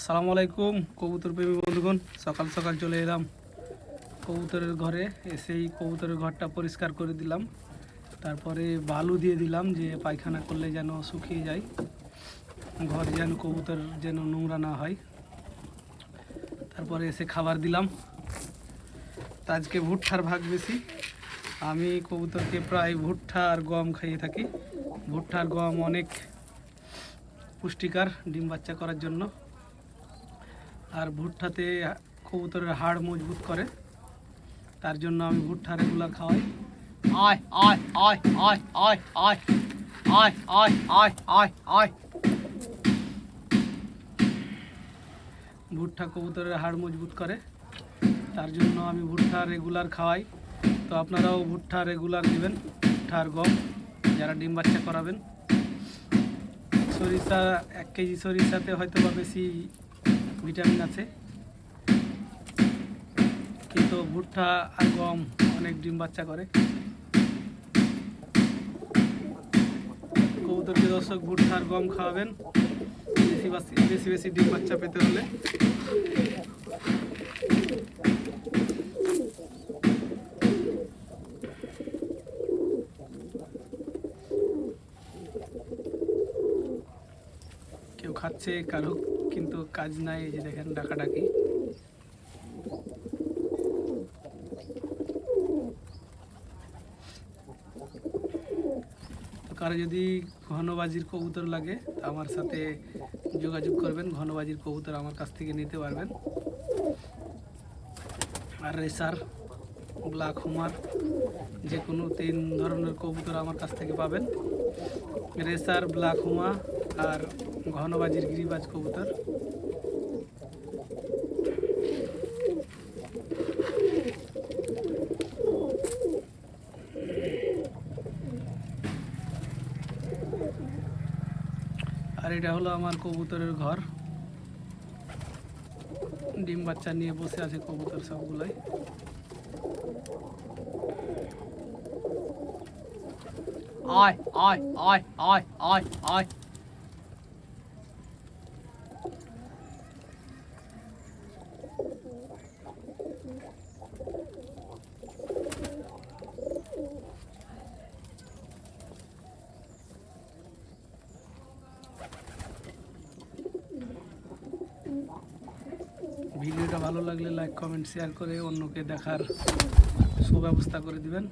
আসসালামু আলাইকুম কবুতর প্রেমী বন্ধুগণ। সকাল সকাল চলে এলাম কবুতরের ঘরে। এসেই কবুতরের ঘরটা পরিষ্কার করে দিলাম। তারপরে বালু দিয়ে দিলাম যে পায়খানা করলে যেন শুকিয়ে যায়। ঘর যেন কবুতর যেন নোংরা না হয়। তারপরে এসে খাবার দিলাম। আজকে ভুট্টার ভাগ বেশি। আমি কবুতরকে প্রায় ভুট্টা আর গম খাইয়ে থাকি। ভুট্টার গম অনেক পুষ্টিকর, ডিম বাচ্চা করার জন্য। আর ভুট্টাতে কবুতরের হাড় মজবুত করে তার জন্য আমি ভুট্টা রেগুলার খাওয়াই আয় আয় আয় আয় আয় আয় আয় আয় আয় আয় আয় ভুট্টা কবুতরের হাড় মজবুত করে তার জন্য আমি ভুট্টা রেগুলার খাওয়াই তো আপনারাও ভুট্টা রেগুলার নেবেন ভুট্টার গম যারা ডিম বাচ্চা করাবেন সরিষা এক কেজি সরিষাতে হয়তো বা বেশি ভিটামিন আছে। কিন্তু ভুট্টা আর গম অনেক ডিম বাচ্চা করে। কবুতরকে দর্শক ভুট্টা আর গম খাওয়াবেন। বেশি বেশি বেশি ডিম বাচ্চা পেতে হলে। কেউ খাচ্ছে, কারও কিন্তু কাজ নাই, এই যে দেখেন ডাকাডাকি। কারও যদি ঘনবাজির কবুতর লাগে, তা আমার সাথে যোগাযোগ করবেন, ঘনবাজির কবুতর আমার কাছ থেকে নিতে পারবেন। আর রেসার ব্ল্যাক হুমার যে কোনো তিন ধরনের কবুতর আমার কাছ থেকে পাবেন। রেসার ব্ল্যাক হুমা আর ঘনবাজির গিরিবাজ কবুতর। আর এটা হলো আমার কবুতরের ঘর। ডিম বাচ্চা নিয়ে বসে আছে কবুতর সবগুলাই। I, I, I, I, I, I. ভিডিওটা ভালো লাগলে লাইক কমেন্ট শেয়ার করে অন্যকে দেখার সুব্যবস্থা করে দিবেন।